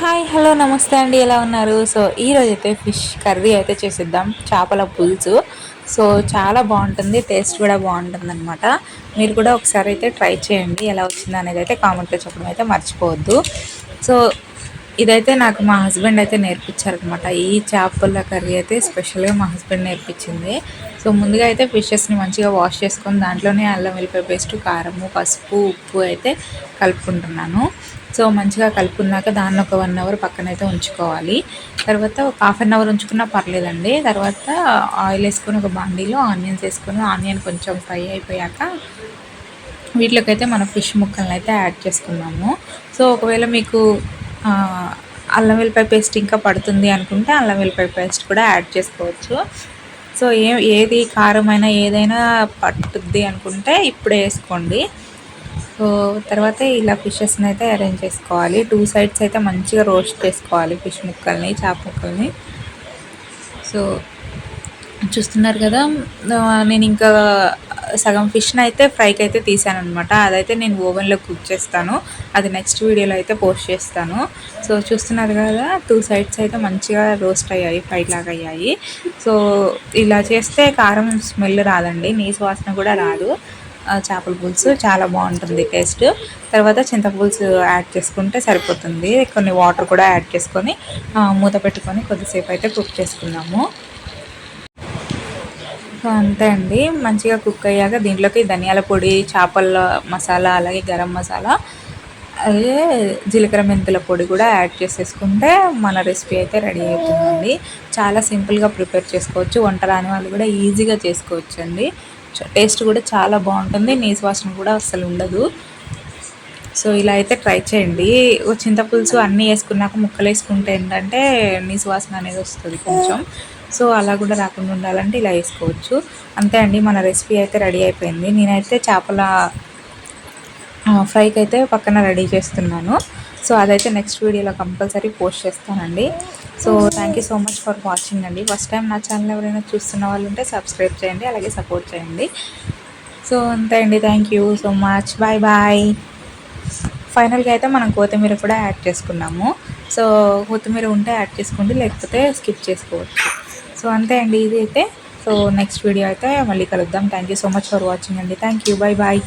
Hi hello నమస్తే అండి. ఎలా ఉన్నారు? సో ఈరోజు అయితే ఫిష్ కర్రీ అయితే చేసిద్దాం. చేపల పులుసు. సో చాలా బాగుంటుంది. టేస్ట్ కూడా బాగుంటుంది అనమాట మీరు కూడా ఒకసారి అయితే ట్రై చేయండి. ఎలా వచ్చింది అనేది అయితే కామెంట్లో చెప్పడం అయితే మర్చిపోవద్దు. సో ఇదైతే నాకు మా హస్బెండ్ అయితే నేర్పించారనమాట ఈ చేపల కర్రీ అయితే స్పెషల్గా మా హస్బెండ్ నేర్పించింది. సో ముందుగా అయితే ఫిషెస్ని మంచిగా వాష్ చేసుకొని దాంట్లోనే అల్లం వెల్లిపాయ పేస్ట్ కారము పసుపు ఉప్పు అయితే కలుపుకుంటున్నాను. సో మంచిగా కలుపుకున్నాక దాన్ని ఒక వన్ అవర్ పక్కనైతే ఉంచుకోవాలి. తర్వాత ఒక హాఫ్ అన్ అవర్ ఉంచుకున్నా పర్లేదండి. తర్వాత ఆయిల్ వేసుకొని ఒక బాండీలో ఆనియన్స్ వేసుకొని ఆనియన్ కొంచెం ఫ్రై అయిపోయాక వీటిలోకి అయితే మనం ఫిష్ ముక్కలను అయితే యాడ్ చేసుకున్నాము. సో ఒకవేళ మీకు అల్లం వెల్లిపాయ పేస్ట్ ఇంకా పడుతుంది అనుకుంటే అల్లం వెల్లిపాయ పేస్ట్ కూడా యాడ్ చేసుకోవచ్చు. సో ఏ ఏది కారమైనా ఏదైనా పట్టుద్ది అనుకుంటే ఇప్పుడే వేసుకోండి. సో తర్వాత ఇలా ఫిషెస్ని అయితే అరేంజ్ చేసుకోవాలి. టూ సైడ్స్ అయితే మంచిగా రోస్ట్ చేసుకోవాలి ఫిష్ ముక్కల్ని చేప ముక్కల్ని. సో చూస్తున్నారు కదా నేను ఇంకా సగం ఫిష్ని అయితే ఫ్రైకి అయితే తీసాను అనమాట అదైతే నేను ఓవెన్లో కుక్ చేస్తాను. అది నెక్స్ట్ వీడియోలో అయితే పోస్ట్ చేస్తాను. సో చూస్తున్నారు కదా టూ సైడ్స్ అయితే మంచిగా రోస్ట్ అయ్యాయి ఫ్రై లాగా అయ్యాయి. సో ఇలా చేస్తే కారం స్మెల్ రాదండి నీసు వాసన కూడా రాదు. చేపల పులుసు చాలా బాగుంటుంది టేస్ట్. తర్వాత చింతపులుసు యాడ్ చేసుకుంటే సరిపోతుంది. కొన్ని వాటర్ కూడా యాడ్ చేసుకొని మూత పెట్టుకొని కొద్దిసేపు అయితే కుక్ చేసుకున్నాము సో అంతే అండి. మంచిగా కుక్ అయ్యాక దీంట్లోకి ధనియాల పొడి చేపల మసాలా అలాగే గరం మసాలా అలాగే జీలకర్ర మెంతుల పొడి కూడా యాడ్ చేసేసుకుంటే మన రెసిపీ అయితే రెడీ అవుతుందండి. చాలా సింపుల్గా ప్రిపేర్ చేసుకోవచ్చు. వంట రాని వాళ్ళు కూడా ఈజీగా చేసుకోవచ్చు అండి టేస్ట్ కూడా చాలా బాగుంటుంది. నీసు వాసన కూడా అస్సలు ఉండదు. సో ఇలా అయితే ట్రై చేయండి. చింతపులుసు అన్నీ వేసుకున్నాక ముక్కలు వేసుకుంటే ఏంటంటే నీసు వాసన అనేది వస్తుంది కొంచెం. సో అలా కూడా రాకుండా ఉండాలంటే ఇలా వేసుకోవచ్చు. అంతే అండి మన రెసిపీ అయితే రెడీ అయిపోయింది. నేనైతే చేపల ఫ్రైకి అయితే పక్కన రెడీ చేస్తున్నాను. సో అదైతే నెక్స్ట్ వీడియోలో కంపల్సరీ పోస్ట్ చేస్తానండి. So thank you so much for watching అండి. ఫస్ట్ టైం నా ఛానల్ ఎవరైనా చూస్తున్న వాళ్ళు ఉంటే సబ్స్క్రైబ్ చేయండి అలాగే సపోర్ట్ చేయండి. సో అంతే అండి thank you so much bye bye ఫైనల్గా అయితే మనం కొత్తిమీర కూడా యాడ్ చేసుకున్నాము. సో కొత్తిమీర ఉంటే యాడ్ చేసుకోండి లేకపోతే స్కిప్ చేసుకోవచ్చు. సో అంతే అండి ఇది అయితే. సో నెక్స్ట్ వీడియో అయితే మళ్ళీ కలుద్దాం. Thank you so much for watching అండి. Thank you bye bye